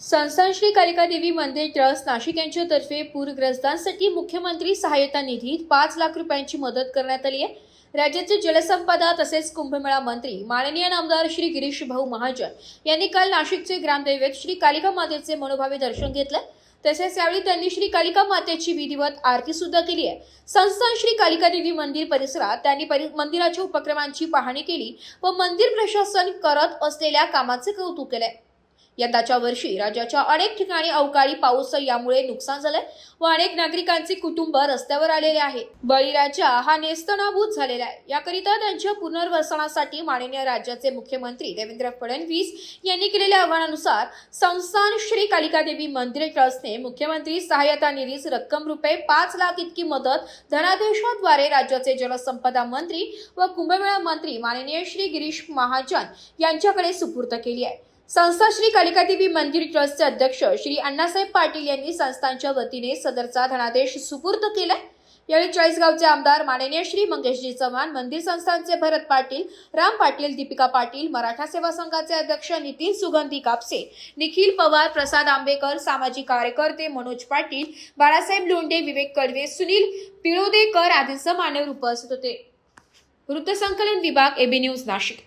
संस्थान श्री कालिका देवी मंदिर ट्रस्ट नाशिक यांच्यातर्फे पूरग्रस्तांसाठी मुख्यमंत्री सहाय्यता निधीत पाच लाख रुपयांची मदत करण्यात आली आहे. राज्याचे जलसंपदा तसेच कुंभमेळा मंत्री माननीय नामदार श्री गिरीश भाऊ महाजन यांनी काल नाशिकचे ग्रामदैवत श्री कालिका मातेचे मनोभावे दर्शन घेतलं. तसेच यावेळी त्यांनी श्री कालिका मातेची विधिवत आरती सुद्धा केली आहे. संस्थान श्री कालिका देवी मंदिर परिसरात त्यांनी परि मंदिराच्या उपक्रमांची पाहणी केली व मंदिर प्रशासन करत असलेल्या कामाचे कौतुक केले. यंदाच्या वर्षी राज्याच्या अनेक ठिकाणी अवकाळी पाऊस यामुळे नुकसान झालंय व अनेक नागरिकांचे कुटुंब रस्त्यावर आलेले आहे. बळीराजा हा नेस्तनाभूत झालेला आहे. याकरिता त्यांच्या पुनर्वसनासाठी माननीय राज्याचे मुख्यमंत्री देवेंद्र फडणवीस यांनी केलेल्या आव्हानानुसार संस्थान श्री कालिकादेवी मंदिर ट्रस्टने मुख्यमंत्री सहाय्यता निधीस रक्कम रुपये पाच लाख इतकी मदत धनादेशाद्वारे राज्याचे जलसंपदा मंत्री व कुंभमेळा मंत्री माननीय श्री गिरीश महाजन यांच्याकडे सुपूर्द केली आहे. संस्था श्री कालिकादेवी मंदिर ट्रस्टचे अध्यक्ष श्री अण्णासाहेब पाटील यांनी संस्थांच्या वतीने सदरचा धनादेश सुपूर्द केलाय. यावेळी चाळीसगावचे आमदार माननीय श्री मंगेशजी चव्हाण मंदिर संस्थांचे भरत पाटील राम पाटील दीपिका पाटील मराठा सेवा संघाचे अध्यक्ष नितीन सुगंधी कापसे निखिल पवार प्रसाद आंबेकर सामाजिक कार्यकर्ते मनोज पाटील बाळासाहेब लोंढे विवेक कडवे सुनील पिळोदेकर आदींसह मान्यवर उपस्थित होते. वृत्तसंकलन विभाग एबी न्यूज नाशिक.